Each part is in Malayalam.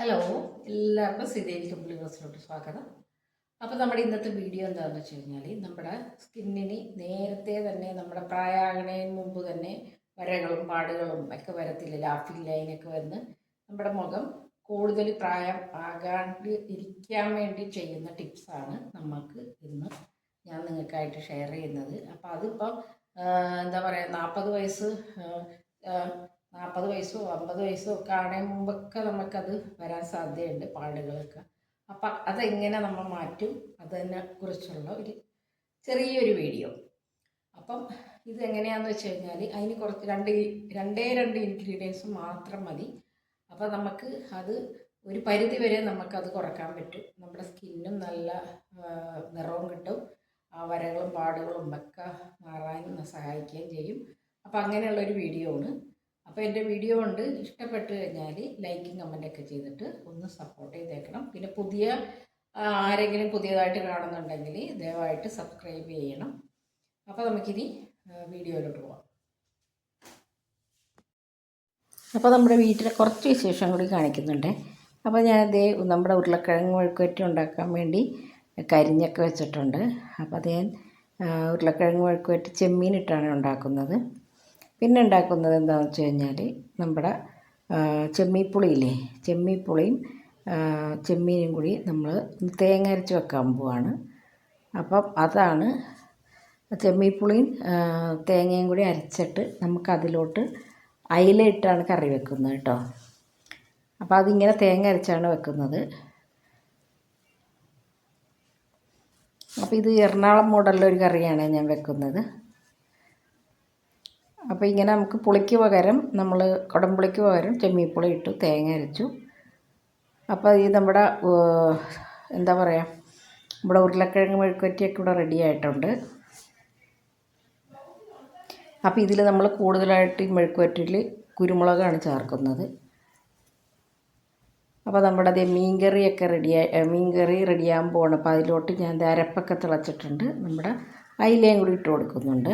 ഹലോ എല്ലാവർക്കും ശ്രീദേവി കമ്പിളി ബസ്സിലോട്ട് സ്വാഗതം. അപ്പോൾ നമ്മുടെ ഇന്നത്തെ വീഡിയോ എന്താണെന്ന് വെച്ച് കഴിഞ്ഞാൽ നമ്മുടെ സ്കിന്നിന് നേരത്തെ തന്നെ നമ്മുടെ പ്രായമാകണതിന് മുമ്പ് തന്നെ വരകളും പാടുകളും ഒക്കെ വരത്തില്ല. ലാഫിംഗ് ലൈനൊക്കെ വന്ന് നമ്മുടെ മുഖം കൂടുതൽ പ്രായം ആകാണ്ട് ഇരിക്കാൻ വേണ്ടി ചെയ്യുന്ന ടിപ്സാണ് നമുക്ക് ഇന്ന് ഞാൻ നിങ്ങൾക്കായിട്ട് ഷെയർ ചെയ്യുന്നത്. അപ്പോൾ അതിപ്പം എന്താ പറയുക നാൽപ്പത് വയസ്സ് നാൽപ്പത് വയസ്സോ അമ്പത് വയസ്സോ ഒക്കെ ആണേ മുമ്പൊക്കെ നമുക്കത് വരാൻ സാധ്യതയുണ്ട് പാടുകളൊക്കെ അപ്പം അതെങ്ങനെ നമ്മൾ മാറ്റും? അതിനെ കുറിച്ചുള്ള ഒരു ചെറിയൊരു വീഡിയോ. അപ്പം ഇത് എങ്ങനെയാണെന്ന് വെച്ച് കഴിഞ്ഞാൽ അതിന് കുറച്ച് രണ്ട് രണ്ടേ രണ്ട് ഇൻഗ്രീഡിയൻസ് മാത്രം മതി. അപ്പോൾ നമുക്ക് അത് ഒരു പരിധി വരെ നമുക്കത് കുറയ്ക്കാൻ പറ്റും. നമ്മുടെ സ്കിന്നും നല്ല നിറവും കിട്ടും. ആ വരകളും പാടുകളും ഒക്കെ മാറാനും സഹായിക്കുകയും ചെയ്യും. അപ്പോൾ അങ്ങനെയുള്ളൊരു വീഡിയോ ആണ്. അപ്പോൾ എന്റെ വീഡിയോ കൊണ്ട് ഇഷ്ടപ്പെട്ട് കഴിഞ്ഞാൽ ലൈക്കും കമന്റൊക്കെ ചെയ്തിട്ട് ഒന്ന് സപ്പോർട്ട് ചെയ്തേക്കണം. പിന്നെ പുതിയ ആരെങ്കിലും പുതിയതായിട്ട് കാണുന്നുണ്ടെങ്കിൽ ദയവായിട്ട് സബ്സ്ക്രൈബ് ചെയ്യണം. അപ്പോൾ നമുക്കിനി വീഡിയോയിലോട്ട് പോവാം. അപ്പോൾ നമ്മുടെ വീട്ടിലെ കുറച്ച് വിശേഷം കൂടി കാണിക്കുന്നുണ്ട്. അപ്പോൾ ഞാൻ ദേ നമ്മുടെ ഉരുളക്കിഴങ്ങ് വഴുക്കുവറ്റി ഉണ്ടാക്കാൻ വേണ്ടി കരിഞ്ഞൊക്കെ വെച്ചിട്ടുണ്ട്. അപ്പോൾ അത് ഞാൻ ഉരുളക്കിഴങ്ങ് വഴുക്കുവറ്റി ചെമ്മീനിട്ടാണ് ഉണ്ടാക്കുന്നത്. പിന്നെ ഉണ്ടാക്കുന്നത് എന്താണെന്ന് വെച്ച് കഴിഞ്ഞാൽ നമ്മുടെ ചെമ്മീപ്പുളിയില്ലേ? ചെമ്മീപ്പുളിയും ചെമ്മീനും കൂടി നമ്മൾ തേങ്ങ അരച്ച് വെക്കാൻ പോവാണ്. അപ്പം അതാണ് ചെമ്മീപ്പുളിയും തേങ്ങയും കൂടി അരച്ചിട്ട് നമുക്കതിലോട്ട് അയില ഇട്ടാണ് കറി വെക്കുന്നത് കേട്ടോ. അപ്പോൾ അതിങ്ങനെ തേങ്ങ അരച്ചാണ് വെക്കുന്നത്. അപ്പോൾ ഇത് എറണാകുളം മോഡലിലൊരു കറിയാണ് ഞാൻ വെക്കുന്നത്. അപ്പോൾ ഇങ്ങനെ നമുക്ക് പുളിക്ക് പകരം നമ്മൾ കുടംപുളിക്ക് പകരം ചെമ്മീപ്പുളി ഇട്ടു തേങ്ങ അരച്ചു. അപ്പോൾ ഈ നമ്മുടെ എന്താ പറയുക നമ്മുടെ ഉരുളക്കിഴങ്ങ് മെഴുക്കുവറ്റിയൊക്കെ ഇവിടെ റെഡി ആയിട്ടുണ്ട്. അപ്പോൾ ഇതിൽ നമ്മൾ കൂടുതലായിട്ട് ഈ മെഴുക്കുവറ്റിയിൽ കുരുമുളകാണ് ചേർക്കുന്നത്. അപ്പോൾ നമ്മുടെ അതേ മീൻകറിയൊക്കെ റെഡിയായി മീൻകറി റെഡിയാകാൻ പോകണം അപ്പോൾ അതിലോട്ട് ഞാൻ അരപ്പൊക്കെ തിളച്ചിട്ടുണ്ട്. നമ്മുടെ അയിലയും കൂടി ഇട്ട് കൊടുക്കുന്നുണ്ട്.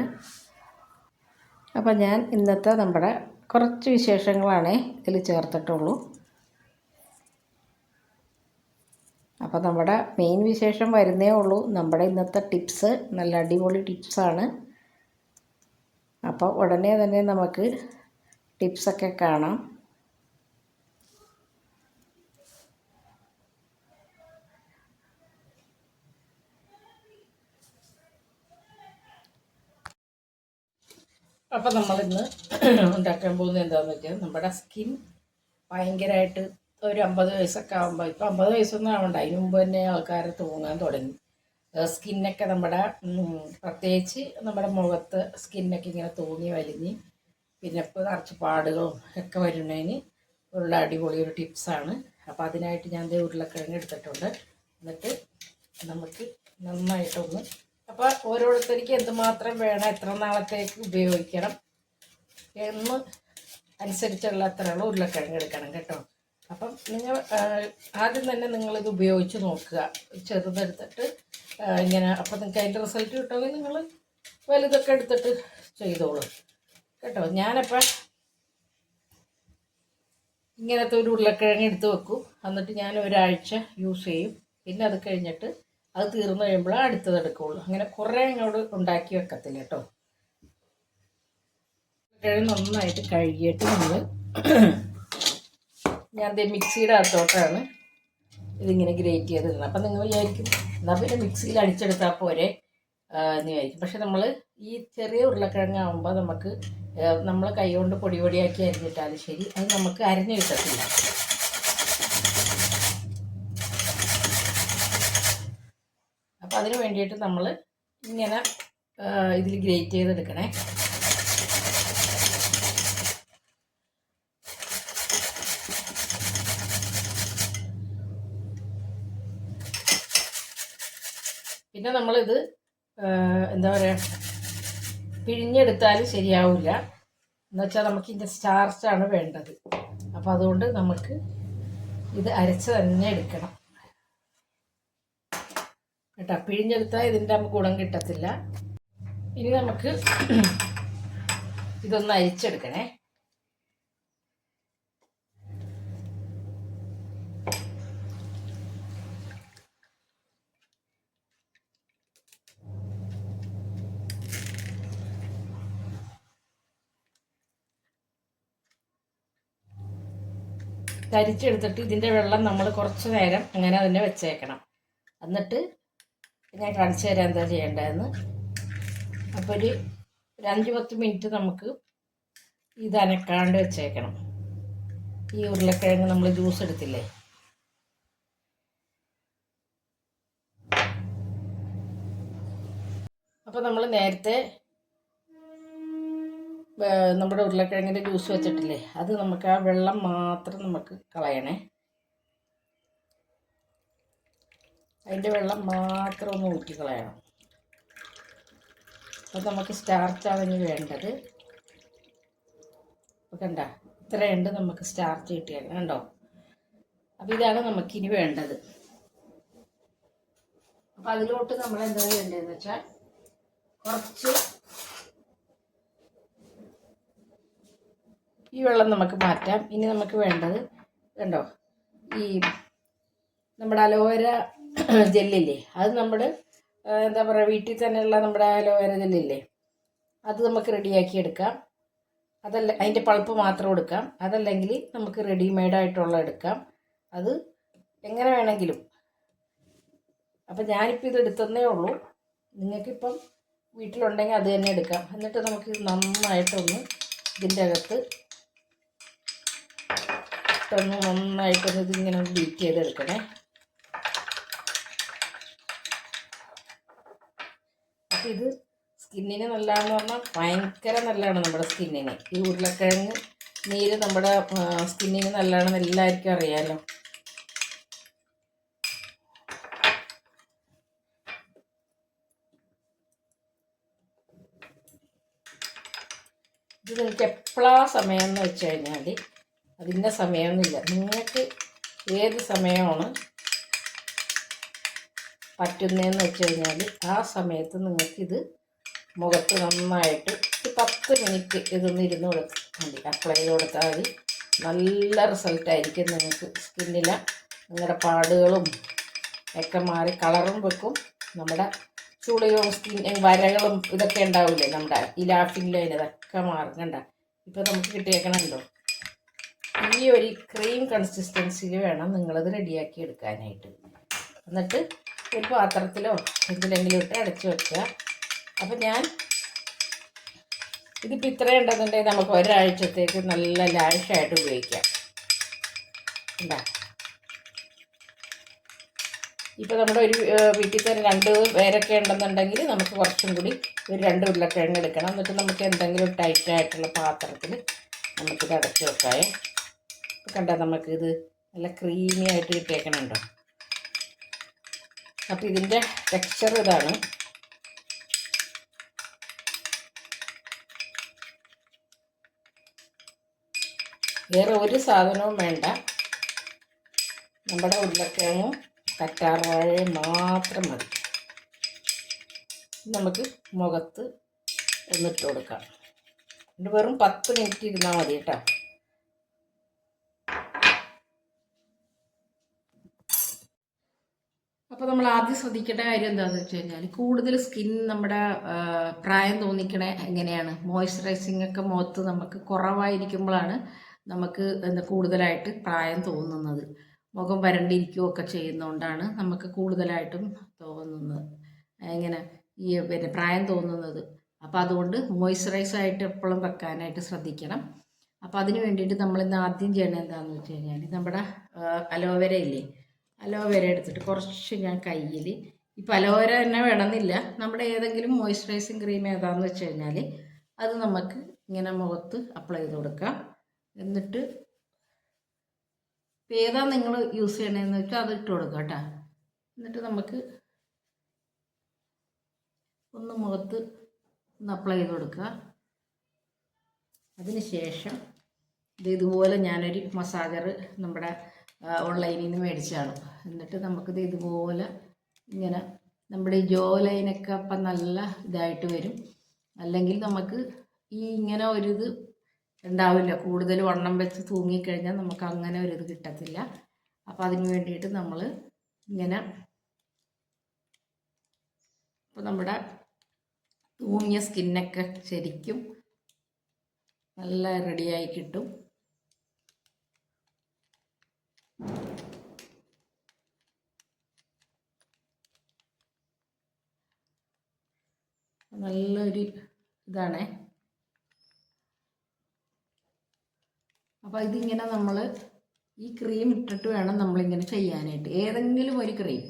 അപ്പോൾ ഞാൻ ഇന്നത്തെ നമ്മുടെ കുറച്ച് വിശേഷങ്ങളാണ് ഇതിൽ ചേർത്തിട്ടുള്ളൂ. അപ്പോൾ നമ്മുടെ മെയിൻ വിശേഷം വരുന്നേ ഉള്ളൂ. നമ്മുടെ ഇന്നത്തെ ടിപ്സ് നല്ല അടിപൊളി ടിപ്സാണ് അപ്പോൾ ഉടനെ തന്നെ നമുക്ക് ടിപ്സൊക്കെ കാണാം. അപ്പം നമ്മളിന്ന് ഉണ്ടാക്കാൻ പോകുന്നത് എന്താണെന്ന് വെച്ചാൽ നമ്മുടെ സ്കിൻ ഭയങ്കരമായിട്ട് ഒരു അമ്പത് വയസ്സൊക്കെ ആകുമ്പോൾ ഇപ്പം അമ്പത് വയസ്സൊന്നും ആവണ്ട. അതിന് മുമ്പ് തന്നെ ആൾക്കാർ തൂങ്ങാൻ തുടങ്ങി. സ്കിന്നൊക്കെ നമ്മുടെ പ്രത്യേകിച്ച് നമ്മുടെ മുഖത്ത് സ്കിന്നൊക്കെ ഇങ്ങനെ തൂങ്ങി വലിഞ്ഞ് പിന്നെ ഇപ്പോൾ നിറച്ച് പാടുകളും ഒക്കെ വരുന്നതിന് ഉള്ള അടിപൊളി ഒരു ടിപ്സാണ് അപ്പോൾ അതിനായിട്ട് ഞാൻ ഉരുളക്കിഴങ്ങ് എടുത്തിട്ടുണ്ട്. എന്നിട്ട് നമുക്ക് നന്നായിട്ടൊന്ന് അപ്പോൾ ഓരോരുത്തർക്ക് എന്തുമാത്രം വേണം എത്ര നാളത്തേക്ക് ഉപയോഗിക്കണം എന്ന് അനുസരിച്ചുള്ള അത്രയുള്ള ഉരുളക്കിഴങ്ങ് എടുക്കണം കേട്ടോ. അപ്പം നിങ്ങൾ ആദ്യം തന്നെ നിങ്ങളിത് ഉപയോഗിച്ച് നോക്കുക. ചെറുതെടുത്തിട്ട് ഇങ്ങനെ അപ്പം നിങ്ങൾക്ക് അതിന്റെ റിസൾട്ട് കിട്ടുമെങ്കിൽ നിങ്ങൾ വലുതൊക്കെ എടുത്തിട്ട് ചെയ്തോളൂ കേട്ടോ. ഞാനപ്പം ഇങ്ങനത്തെ ഒരു ഉരുളക്കിഴങ്ങ് എടുത്ത് വെക്കും. എന്നിട്ട് ഞാൻ ഒരാഴ്ച യൂസ് ചെയ്യും. പിന്നെ അത് കഴിഞ്ഞിട്ട് അത് തീർന്നു കഴിയുമ്പോഴാണ് അടുത്തത് എടുക്കുകയുള്ളൂ അങ്ങനെ കുറേ അങ്ങോട്ട് ഉണ്ടാക്കി വെക്കത്തില്ല കേട്ടോ. നന്നായിട്ട് കഴുകിയിട്ട് നമ്മൾ ഞാൻ ദേ മിക്സിയുടെ അകത്തോട്ടാണ് ഇതിങ്ങനെ ഗ്രേറ്റ് ചെയ്തിരുന്നത്. അപ്പം നിങ്ങൾ വിചാരിക്കും എന്നാൽ പിന്നെ മിക്സിയിൽ അടിച്ചെടുത്താൽ പോരെ? എന്ന് വിചാരിക്കും. പക്ഷെ നമ്മൾ ഈ ചെറിയ ഉരുളക്കിഴങ്ങ് ആകുമ്പോൾ നമുക്ക് നമ്മൾ കൈകൊണ്ട് പൊടി പൊടിയാക്കി അരിഞ്ഞിട്ടാലും ശരി അത് നമുക്ക് അരിഞ്ഞു കിട്ടത്തില്ല. അപ്പം അതിന് വേണ്ടിയിട്ട് നമ്മൾ ഇങ്ങനെ ഇതിൽ ഗ്രേറ്റ് ചെയ്തെടുക്കണേ. പിന്നെ നമ്മളിത് എന്താ പറയുക പിഴിഞ്ഞെടുത്താലും ശരിയാവില്ല എന്നുവെച്ചാൽ നമുക്ക് ഇതിന്റെ സ്റ്റാർച്ചാണ് വേണ്ടത്. അപ്പോൾ അതുകൊണ്ട് നമുക്ക് ഇത് അരച്ച് തന്നെ എടുക്കണം. കേട്ടോ പിഴിഞ്ഞെടുത്താൽ ഇതിന്റെ നമുക്ക് ഗുണം കിട്ടത്തില്ല. ഇനി നമുക്ക് ഇതൊന്ന് അരിച്ചെടുക്കണേ. തരിച്ചെടുത്തിട്ട് ഇതിന്റെ വെള്ളം നമ്മൾ കുറച്ച് നേരം അങ്ങനെ തന്നെ വെച്ചേക്കണം. എന്നിട്ട് ഞാൻ കാണിച്ചു തരാം എന്താ ചെയ്യേണ്ടതെന്ന്. അപ്പോൾ ഒരു ഒരു അഞ്ച് പത്ത് മിനിറ്റ് നമുക്ക് ഇത് അനക്കാണ്ട് വെച്ചേക്കണം. ഈ ഉരുളക്കിഴങ്ങ് നമ്മൾ ജ്യൂസ് എടുത്തില്ലേ? അപ്പോൾ നമ്മൾ നേരത്തെ നമ്മുടെ ഉരുളക്കിഴങ്ങിന്റെ ജ്യൂസ് വെച്ചിട്ടില്ലേ? അത് നമുക്ക് ആ വെള്ളം മാത്രം നമുക്ക് കളയണേ. അതിന്റെ വെള്ളം മാത്രം ഒന്ന് ഊറ്റി കളയണം. അപ്പോൾ നമുക്ക് സ്റ്റാർച്ചാണ് ഇനി വേണ്ടത്. അപ്പോൾ കണ്ട ഇത്രയുണ്ട് നമുക്ക് സ്റ്റാർച്ച് കിട്ടിയാൽ കണ്ടോ? അപ്പോൾ ഇതാണ് നമുക്കിനി വേണ്ടത്. അപ്പം അതിലോട്ട് നമ്മൾ എന്താ വേണ്ടതെന്ന് വെച്ചാൽ കുറച്ച് ഈ വെള്ളം നമുക്ക് മാറ്റാം. ഇനി നമുക്ക് വേണ്ടത് കണ്ടോ? ഈ നമ്മുടെ അലോവേര ജെല്ലില്ലേ? അത് നമ്മൾ എന്താ പറയുക വീട്ടിൽ തന്നെയുള്ള നമ്മുടെ അലോവേര ജെല്ലില്ലേ? അത് നമുക്ക് റെഡിയാക്കി എടുക്കാം. അതല്ല അതിന്റെ പൾപ്പ് മാത്രം എടുക്കാം. അതല്ലെങ്കിൽ നമുക്ക് റെഡിമെയ്ഡായിട്ടുള്ള എടുക്കാം. അത് എങ്ങനെ വേണമെങ്കിലും. അപ്പം ഞാനിപ്പോൾ ഇത് എടുത്തതേ ഉള്ളൂ. നിങ്ങൾക്കിപ്പം വീട്ടിലുണ്ടെങ്കിൽ അത് തന്നെ എടുക്കാം. എന്നിട്ട് നമുക്ക് നന്നായിട്ടൊന്ന് ഇതിന്റെ അകത്ത് ഇട്ടൊന്ന് നന്നായിട്ടൊന്ന് ഇതിങ്ങനെ ബീറ്റ് ചെയ്തെടുക്കണേ. ഇത് സ്കിന്നിന് നല്ലതെന്ന് പറഞ്ഞാൽ ഭയങ്കര നല്ലതാണ് നമ്മുടെ സ്കിന്നിന്. ഈ ഉരുളക്കിഴങ്ങ് നീര് നമ്മുടെ സ്കിന്നിന് നല്ലതാണെന്ന് എല്ലാവർക്കും അറിയാമല്ലോ ഇത് നിങ്ങൾക്ക് എപ്പോഴാ സമയം എന്ന് വെച്ച് കഴിഞ്ഞാൽ അതിന്റെ സമയമൊന്നുമില്ല. നിങ്ങൾക്ക് ഏത് സമയമാണ് പറ്റുന്നതെന്ന് വെച്ച് കഴിഞ്ഞാൽ ആ സമയത്ത് നിങ്ങൾക്കിത് മുഖത്ത് നന്നായിട്ട് ഒരു പത്ത് മിനിറ്റ് ഇതൊന്ന് ഇരുന്ന് കൊടുത്താൽ അപ്ലൈ ചെയ്ത് കൊടുത്താൽ മതി. നല്ല റിസൾട്ടായിരിക്കും നിങ്ങൾക്ക് സ്കിന്നിലെ നിങ്ങളുടെ പാടുകളും ഒക്കെ മാറി കളറും വെക്കും. നമ്മുടെ ചുളിയും സ്കിൻ വരകളും ഇതൊക്കെ ഉണ്ടാവില്ലേ നമ്മുടെ? ഈ ലാഫിംഗ് ലൈൻ ഇതൊക്കെ മാറും കണ്ട? ഇപ്പം നമുക്ക് കിട്ടിയേക്കണുണ്ടോ? ഈ ഒരു ക്രീം കൺസിസ്റ്റൻസിയിൽ വേണം നിങ്ങളത് റെഡിയാക്കി എടുക്കാനായിട്ട്. എന്നിട്ട് ഒരു പാത്രത്തിലോ എന്തിലെങ്കിലും ഇട്ട് അടച്ച് വെക്കുക. അപ്പം ഞാൻ ഇതിപ്പോൾ ഇത്രയും ഉണ്ടെന്നുണ്ടെങ്കിൽ നമുക്ക് ഒരാഴ്ചത്തേക്ക് നല്ല ലാഷായിട്ട് ഉപയോഗിക്കാം. ഉണ്ടാ ഇപ്പോൾ നമ്മുടെ ഒരു വീട്ടിൽ തന്നെ രണ്ട് പേരൊക്കെ ഉണ്ടെന്നുണ്ടെങ്കിൽ നമുക്ക് കുറച്ചും കൂടി ഒരു രണ്ട് ഉരുളക്കിഴങ്ങ് എടുക്കണം. എന്നിട്ട് നമുക്ക് എന്തെങ്കിലും ടൈറ്റായിട്ടുള്ള പാത്രത്തിൽ നമുക്കിത് അടച്ച് വെക്കാമേ കണ്ടാൽ നമുക്കിത് നല്ല ക്രീമി ആയിട്ട് കിട്ടിയേക്കണുണ്ടോ? അപ്പോൾ ഇതിന്റെ ടെക്സ്ചർ ഇതാണ്. വേറെ ഒരു സാധനവും വേണ്ട. നമ്മുടെ ഉരുളക്കിഴങ്ങും കറ്റാർവാഴയും മാത്രം മതി. നമുക്ക് മുഖത്ത് എന്നിട്ട് കൊടുക്കാം. ഇത് വെറും പത്ത് മിനിറ്റ് ഇരുന്നാൽ മതി കേട്ടോ. അപ്പോൾ നമ്മൾ ആദ്യം ശ്രദ്ധിക്കേണ്ട കാര്യം എന്താണെന്ന് വെച്ച് കഴിഞ്ഞാൽ കൂടുതൽ സ്കിൻ നമ്മുടെ പ്രായം തോന്നിക്കണേ എങ്ങനെയാണ്? മോയ്സ്ചറൈസിങ് ഒക്കെ മുഖത്ത് നമുക്ക് കുറവായിരിക്കുമ്പോഴാണ് നമുക്ക് എന്താ കൂടുതലായിട്ട് പ്രായം തോന്നുന്നത്. മുഖം വരണ്ടിരിക്കുകയൊക്കെ ചെയ്യുന്നതുകൊണ്ടാണ് നമുക്ക് കൂടുതലായിട്ടും തോന്നുന്നത്. എങ്ങനെ? ഈ പിന്നെ പ്രായം തോന്നുന്നത്. അപ്പോൾ അതുകൊണ്ട് മോയ്സ്ചറൈസ് ആയിട്ട് എപ്പോഴും വെക്കാനായിട്ട് ശ്രദ്ധിക്കണം. അപ്പോൾ അതിന് വേണ്ടിയിട്ട് നമ്മൾ ഇന്ന് ആദ്യം ചെയ്യണത് എന്താണെന്ന് വെച്ച് കഴിഞ്ഞാൽ നമ്മുടെ അലോവേര ഇല്ലേ? അലോവേര എടുത്തിട്ട് കുറച്ച് ഞാൻ കയ്യിൽ ഇപ്പം അലോവേര തന്നെ വേണമെന്നില്ല. നമ്മുടെ ഏതെങ്കിലും മോയ്സ്ചറൈസിങ് ക്രീം ഏതാണെന്ന് വെച്ച് കഴിഞ്ഞാൽ അത് നമുക്ക് ഇങ്ങനെ മുഖത്ത് അപ്ലൈ ചെയ്ത് കൊടുക്കാം. എന്നിട്ട് ഇപ്പം ഏതാ നിങ്ങൾ യൂസ് ചെയ്യണതെന്ന് വെച്ചാൽ അത് ഇട്ട് കൊടുക്കുക കേട്ടോ. എന്നിട്ട് നമുക്ക് ഒന്ന് മുഖത്ത് ഒന്ന് അപ്ലൈ ചെയ്ത് കൊടുക്കുക. അതിന് ശേഷം ഇത് ഇതുപോലെ ഞാനൊരു മസാജർ നമ്മുടെ ഓൺലൈനിൽ നിന്ന് മേടിച്ചതാണ് എന്നിട്ട് നമുക്കിത് ഇതുപോലെ ഇങ്ങനെ നമ്മുടെ ജോ ലൈനൊക്കെ അപ്പം നല്ല ഇതായിട്ട് വരും. അല്ലെങ്കിൽ നമുക്ക് ഈ ഇങ്ങനെ ഒരു ഇത് ഉണ്ടാവില്ല. കൂടുതൽ വണ്ണം വെച്ച് തൂങ്ങിക്കഴിഞ്ഞാൽ നമുക്ക് അങ്ങനെ ഒരിത് കിട്ടത്തില്ല. അപ്പോൾ അതിന് വേണ്ടിയിട്ട് നമ്മൾ ഇങ്ങനെ അപ്പോൾ നമ്മുടെ തൂങ്ങിയ സ്കിന്നൊക്കെ ശരിക്കും നല്ല റെഡിയായി കിട്ടും. നല്ലൊരു ഇതാണേ. അപ്പോൾ ഇതിങ്ങനെ നമ്മൾ ഈ ക്രീം ഇട്ടിട്ട് വേണം നമ്മളിങ്ങനെ ചെയ്യാനായിട്ട്. ഏതെങ്കിലും ഒരു ക്രീം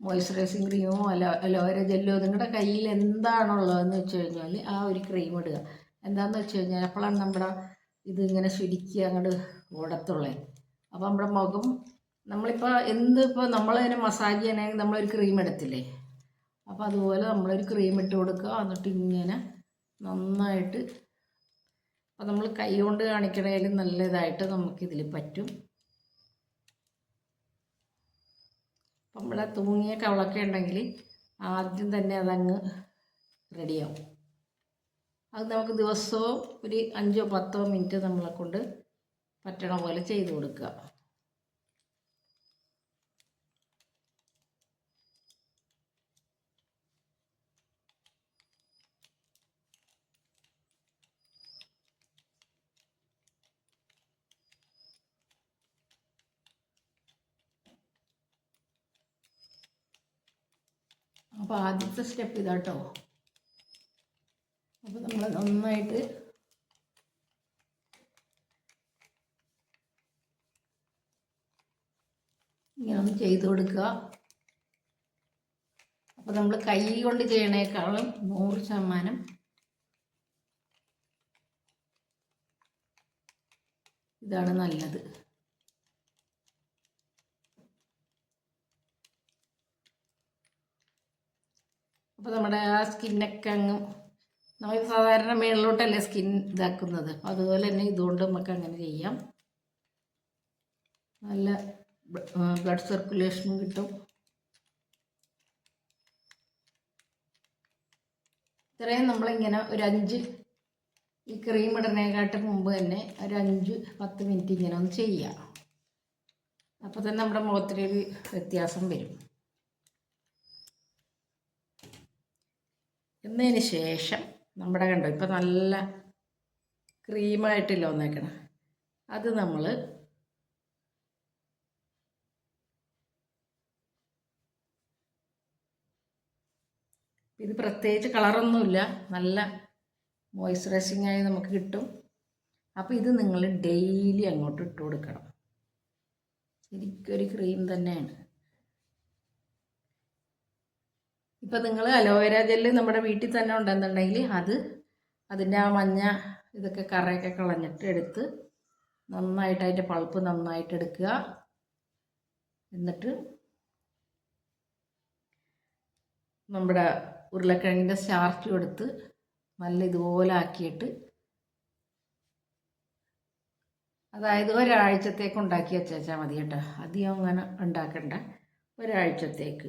മോയ്സ്ചറൈസിങ് ക്രീമോ അലോ അലോവേര ജെല്ലോ നിങ്ങളുടെ കയ്യിൽ എന്താണുള്ളതെന്ന് വെച്ച് കഴിഞ്ഞാൽ ആ ഒരു ക്രീം ഇടുക. എന്താണെന്ന് വെച്ച് കഴിഞ്ഞാൽ അപ്പോഴാണ് നമ്മുടെ ഇതിങ്ങനെ ശരിക്കും അങ്ങോട്ട് ഓടത്തുള്ളേ? അപ്പോൾ നമ്മുടെ മുഖം നമ്മളിപ്പോൾ എന്ത് ഇപ്പോൾ നമ്മളതിനെ മസാജ് ചെയ്യണമെങ്കിൽ നമ്മളൊരു ക്രീം എടുത്തില്ലേ? അപ്പോൾ അതുപോലെ നമ്മളൊരു ക്രീം ഇട്ട് കൊടുക്കുക. എന്നിട്ട് ഇങ്ങനെ നന്നായിട്ട് അപ്പോൾ നമ്മൾ കൈ കൊണ്ട് കാണിക്കണേലും നല്ല ഇതായിട്ട് നമുക്കിതിൽ പറ്റും. അപ്പം നമ്മളെ തൂങ്ങിയ കവളൊക്കെ ഉണ്ടെങ്കിൽ ആദ്യം തന്നെ അതങ്ങ് റെഡിയാവും അത് നമുക്ക് ദിവസവും ഒരു അഞ്ചോ പത്തോ മിനിറ്റ് നമ്മളെ കൊണ്ട് പറ്റണ പോലെ ചെയ്ത് കൊടുക്കുക. അപ്പോൾ ആദ്യത്തെ സ്റ്റെപ്പ് ഇതാട്ടോ. അപ്പോൾ നമ്മൾ നന്നായിട്ട് ഇങ്ങനെ ഒന്ന് ചെയ്ത് കൊടുക്കുക. അപ്പോൾ നമ്മൾ കൈ കൊണ്ട് ചെയ്യണേക്കാളും നൂറ് ശതമാനം ഇതാണ് നല്ലത്. അപ്പോൾ നമ്മുടെ ആ സ്കിന്നൊക്കെ അങ്ങ് നമ്മൾ സാധാരണ മേളിലോട്ടല്ലേ സ്കിൻ ഇതാക്കുന്നത്. അതുപോലെ തന്നെ ഇതുകൊണ്ട് നമുക്ക് അങ്ങനെ ചെയ്യാം. നല്ല ബ്ലഡ് സർക്കുലേഷനും കിട്ടും. ഇത്രയും നമ്മളിങ്ങനെ ഒരു അഞ്ച് ഈ ക്രീം ഇടുന്നതിനെക്കാട്ട് മുമ്പ് തന്നെ ഒരു അഞ്ച് പത്ത് മിനിറ്റ് ഇങ്ങനെ ഒന്ന് ചെയ്യുക അപ്പോൾ തന്നെ നമ്മുടെ മുഖത്തിലൊരു വ്യത്യാസം വരും. എന്നതിന് ശേഷം നമ്മുടെ കണ്ടോ ഇപ്പം നല്ല ക്രീമായിട്ടില്ല വന്നേക്കണം. അത് നമ്മൾ ഇത് പ്രത്യേകിച്ച് കളറൊന്നുമില്ല. നല്ല മോയ്സ്ചറൈസിങ് ആയി നമുക്ക് കിട്ടും. അപ്പോൾ ഇത് നിങ്ങൾ ഡെയിലി അങ്ങോട്ട് ഇട്ട് കൊടുക്കണം. ശരിക്കൊരു ക്രീം തന്നെയാണ്. ഇപ്പം നിങ്ങൾ അലോവേര ജെല്ല് നമ്മുടെ വീട്ടിൽ തന്നെ ഉണ്ടെന്നുണ്ടെങ്കിൽ അത് അതിന്റെ ആ മഞ്ഞ ഇതൊക്കെ കറയൊക്കെ കളഞ്ഞിട്ട് എടുത്ത് നന്നായിട്ട് അതിന്റെ പൾപ്പ് നന്നായിട്ട് എടുക്കുക. എന്നിട്ട് നമ്മുടെ ഉരുളക്കിഴങ്ങിന്റെ സ്റ്റാർച്ചും എടുത്ത് നല്ല ഇതുപോലെ ആക്കിയിട്ട് അതായത് ഒരാഴ്ചത്തേക്ക് ഉണ്ടാക്കി വെച്ചാൽ മതി കേട്ടോ. അധികം അങ്ങനെ ഉണ്ടാക്കണ്ട. ഒരാഴ്ചത്തേക്ക്.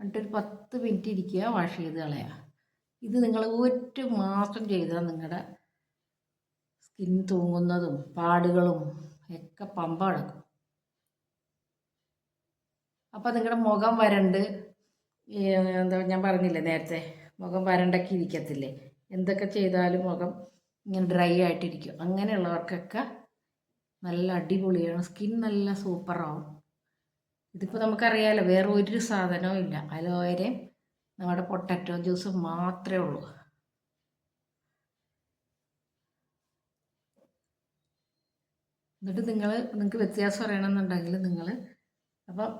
എന്നിട്ടൊരു പത്ത് മിനിറ്റ് ഇരിക്കുക വാഷ് ചെയ്ത് കളയുക. ഇത് നിങ്ങൾ ഒറ്റ മാസം ചെയ്താൽ നിങ്ങളുടെ സ്കിൻ തൂങ്ങുന്നതും പാടുകളും ഒക്കെ പമ്പ കിടക്കും. അപ്പോൾ നിങ്ങളുടെ മുഖം വരണ്ട് എന്താ ഞാൻ പറഞ്ഞില്ലേ നേരത്തെ മുഖം വരണ്ടൊക്കെ ഇരിക്കത്തില്ലേ? എന്തൊക്കെ ചെയ്താലും മുഖം ഇങ്ങനെ ഡ്രൈ ആയിട്ടിരിക്കും. അങ്ങനെയുള്ളവർക്കൊക്കെ നല്ല അടിപൊളിയാണ്. സ്കിൻ നല്ല സൂപ്പറാവും. ഇതിപ്പോൾ നമുക്കറിയാമല്ലോ വേറെ ഒരു സാധനവും ഇല്ല. അലോവേരയും നമ്മുടെ പൊട്ടറ്റോ ജ്യൂസ് മാത്രമേ ഉള്ളൂ. എന്നിട്ട് നിങ്ങൾ നിങ്ങൾക്ക് വ്യത്യാസം അറിയണമെന്നുണ്ടെങ്കിൽ നിങ്ങൾ അപ്പം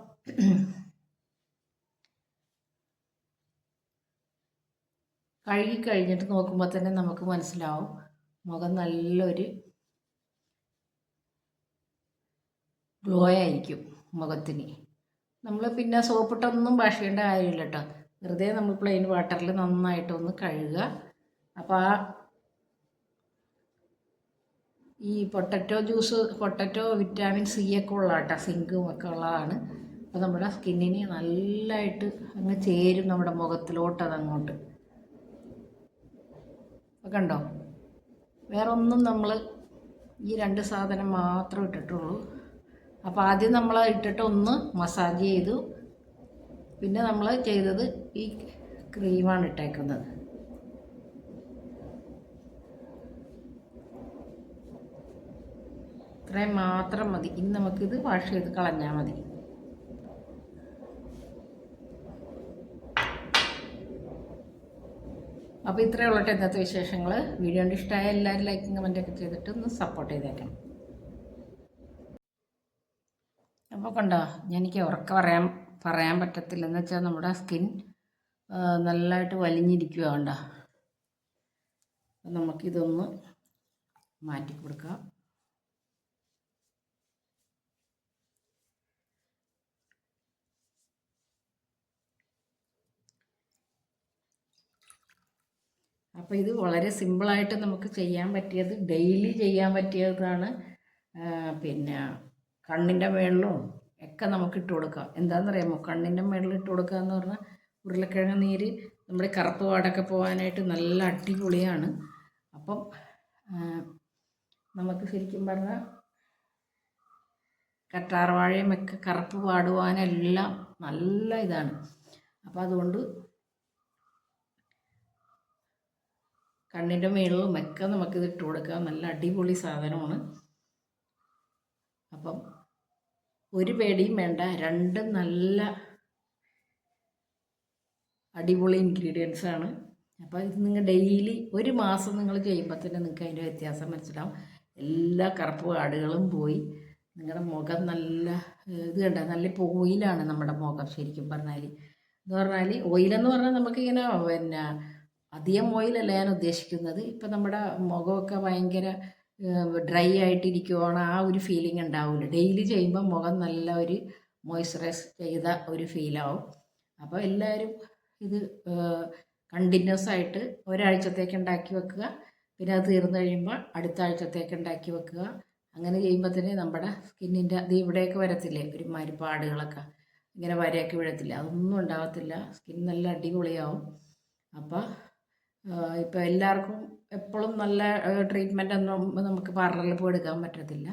കഴുകി കഴിഞ്ഞിട്ട് നോക്കുമ്പോൾ തന്നെ നമുക്ക് മനസ്സിലാവും. മുഖം നല്ലൊരു ഗ്ലോ ആയിരിക്കും മുഖത്തിന്. നമ്മൾ പിന്നെ സോപ്പിട്ടൊന്നും ചെയ്യേണ്ട കാര്യമില്ല കേട്ടോ വെറുതെ നമ്മൾ പ്ലെയിൻ വാട്ടറിൽ നന്നായിട്ടൊന്ന് കഴുകുക. അപ്പോൾ ആ ഈ potato juice potato vitamin C ഒക്കെ ഉള്ള കേട്ടോ സിങ്കും ഒക്കെ ഉള്ളതാണ്. അപ്പോൾ നമ്മുടെ സ്കിന്നിന് നല്ലതായിട്ട് അങ്ങ് ചേരും നമ്മുടെ മുഖത്തിലോട്ട് അതങ്ങോട്ട്. കണ്ടോ? വേറെ ഒന്നും നമ്മൾ ഈ രണ്ട് സാധനം മാത്രം ഇട്ടിട്ടുള്ളൂ. അപ്പോൾ ആദ്യം നമ്മൾ ഇട്ടിട്ട് ഒന്ന് മസാജ് ചെയ്തു. പിന്നെ നമ്മൾ ചെയ്തത് ഈ ക്രീമാണ് ഇട്ടേക്കുന്നത്. ഇത്രയും മാത്രം മതി. ഇനി നമുക്കിത് വാഷ് ചെയ്ത് കളഞ്ഞാൽ മതി. അപ്പോൾ ഇത്രയേ ഉള്ളട്ടെ ഇന്നത്തെ വിശേഷങ്ങൾ വീഡിയോ ഇഷ്ടമായ എല്ലാവരും ലൈക്കും കമന്റൊക്കെ ചെയ്തിട്ട് ഒന്ന് സപ്പോർട്ട് ചെയ്തേക്കണം. അപ്പോൾ കണ്ടോ എനിക്ക് ഉറക്കം പറയാൻ പറയാൻ പറ്റത്തില്ല എന്ന് വെച്ചാൽ നമ്മുടെ സ്കിൻ നല്ലതായിട്ട് വലിഞ്ഞിരിക്കുക കണ്ടോ. നമുക്കിതൊന്ന് മാറ്റി കൊടുക്കാം അപ്പോൾ ഇത് വളരെ സിമ്പിളായിട്ട് നമുക്ക് ചെയ്യാൻ പറ്റിയത് ഡെയിലി ചെയ്യാൻ പറ്റിയതാണ്. പിന്നെ കണ്ണിന്റെ മേളിലും ഒക്കെ നമുക്ക് ഇട്ട് കൊടുക്കാം. എന്താണെന്നറിയാമോ? കണ്ണിന്റെ മേളിൽ ഇട്ട് കൊടുക്കുക എന്ന് പറഞ്ഞാൽ ഉരുളക്കിഴങ്ങ് നീര് നമ്മുടെ കറുപ്പ് പാടൊക്കെ പോകാനായിട്ട് നല്ല അടിപൊളിയാണ്. അപ്പം നമുക്ക് ശരിക്കും പറഞ്ഞാൽ കറ്റാർവാഴയും ഒക്കെ കറുപ്പ് പാടുവാനെല്ലാം നല്ല ഇതാണ്. അപ്പോൾ അതുകൊണ്ട് കണ്ണിന്റെ മേളിലും ഒക്കെ നമുക്കിത് ഇട്ട് കൊടുക്കാം. നല്ല അടിപൊളി സാധനമാണ്. അപ്പം ഒരു പേടിയും വേണ്ട. രണ്ട് നല്ല അടിപൊളി ഇൻഗ്രീഡിയൻസ് ആണ്. അപ്പം ഇത് നിങ്ങൾ ഡെയിലി ഒരു മാസം നിങ്ങൾ ചെയ്യുമ്പോൾ തന്നെ നിങ്ങൾക്ക് അതിന്റെ വ്യത്യാസം മനസ്സിലാവും. എല്ലാ കറുപ്പ് പാടുകളും പോയി. നിങ്ങളുടെ മുഖം നല്ല ഇത് കണ്ട? നല്ല ഇപ്പോൾ ഓയിലാണ് നമ്മുടെ മുഖം ശരിക്കും പറഞ്ഞാൽ എന്ന് പറഞ്ഞാൽ ഓയിലെന്ന് പറഞ്ഞാൽ നമുക്കിങ്ങനെ പിന്നെ അധികം ഓയിലല്ല ഞാൻ ഉദ്ദേശിക്കുന്നത്. ഇപ്പം നമ്മുടെ മുഖമൊക്കെ ഭയങ്കര ഡ്രൈ ആയിട്ടിരിക്കുവാണ്. ആ ഒരു ഫീലിംഗ് ഉണ്ടാവില്ല ഡെയിലി ചെയ്യുമ്പോൾ മുഖം നല്ല ഒരു മോയ്സ്ചറൈസ് ചെയ്ത ഒരു ഫീലാവും അപ്പോൾ എല്ലാവരും ഇത് കണ്ടിന്യൂസ് ആയിട്ട് ഒരാഴ്ചത്തേക്ക് ഉണ്ടാക്കി വെക്കുക. പിന്നെ അത് തീർന്നു കഴിയുമ്പോൾ അടുത്ത ആഴ്ചത്തേക്ക് ഉണ്ടാക്കി വെക്കുക. അങ്ങനെ ചെയ്യുമ്പോൾ തന്നെ നമ്മുടെ സ്കിന്നിന്റെ അത് ഇവിടെയൊക്കെ വരത്തില്ലേ? ഒരു മരുപ്പാടുകളൊക്കെ ഇങ്ങനെ വരയൊക്കെ വിഴത്തില്ല? അതൊന്നും ഉണ്ടാകത്തില്ല സ്കിൻ നല്ല അടിപൊളിയാവും. അപ്പോൾ ഇപ്പോൾ എല്ലാവർക്കും എപ്പോഴും നല്ല ട്രീറ്റ്മെന്റ് ഒന്നും നമുക്ക് പാർലറിൽ പോയി എടുക്കാൻ പറ്റത്തില്ല.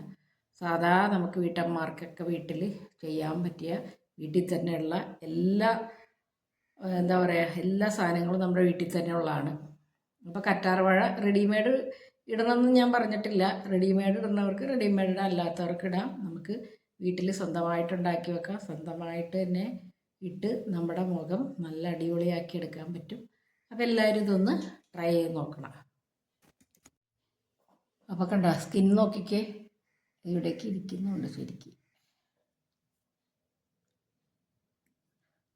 സാധാ നമുക്ക് വീട്ടമ്മമാർക്കൊക്കെ വീട്ടിൽ ചെയ്യാൻ പറ്റിയ വീട്ടിൽ തന്നെയുള്ള എല്ലാ എന്താ പറയുക എല്ലാ സാധനങ്ങളും നമ്മുടെ വീട്ടിൽ തന്നെ ഉള്ളതാണ് അപ്പോൾ കറ്റാർവാഴ റെഡിമെയ്ഡ് ഇടണമെന്ന് ഞാൻ പറഞ്ഞിട്ടില്ല. റെഡിമെയ്ഡ് ഇടുന്നവർക്ക് റെഡിമെയ്ഡ് അല്ലാത്തവർക്ക് ഇടാം. നമുക്ക് വീട്ടിൽ സ്വന്തമായിട്ട് ഉണ്ടാക്കി വെക്കാം. സ്വന്തമായിട്ട് തന്നെ ഇട്ട് നമ്മുടെ മുഖം നല്ല അടിപൊളിയാക്കി എടുക്കാൻ പറ്റും. അപ്പോൾ എല്ലാവരും ഇതൊന്ന് ട്രൈ ചെയ്ത് നോക്കണം. അപ്പോൾ കണ്ട സ്കിൻ നോക്കിക്കേ. ഇവിടേക്ക് ഇരിക്കുന്നുണ്ട് ശരിക്കും.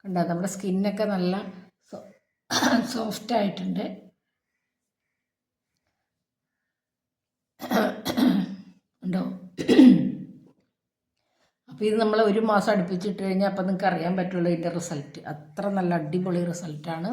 കണ്ട നമ്മുടെ സ്കിന്നൊക്കെ നല്ല സോഫ്റ്റ് ആയിട്ടുണ്ട്. ഉണ്ടോ അപ്പോൾ ഇത് നമ്മൾ ഒരു മാസം അടുപ്പിച്ചിട്ട് കഴിഞ്ഞാൽ അപ്പോൾ നിങ്ങൾക്ക് അറിയാൻ പറ്റുള്ളൂ ഇതിന്റെ റിസൾട്ട് അത്ര നല്ല അടിപൊളി റിസൾട്ടാണ്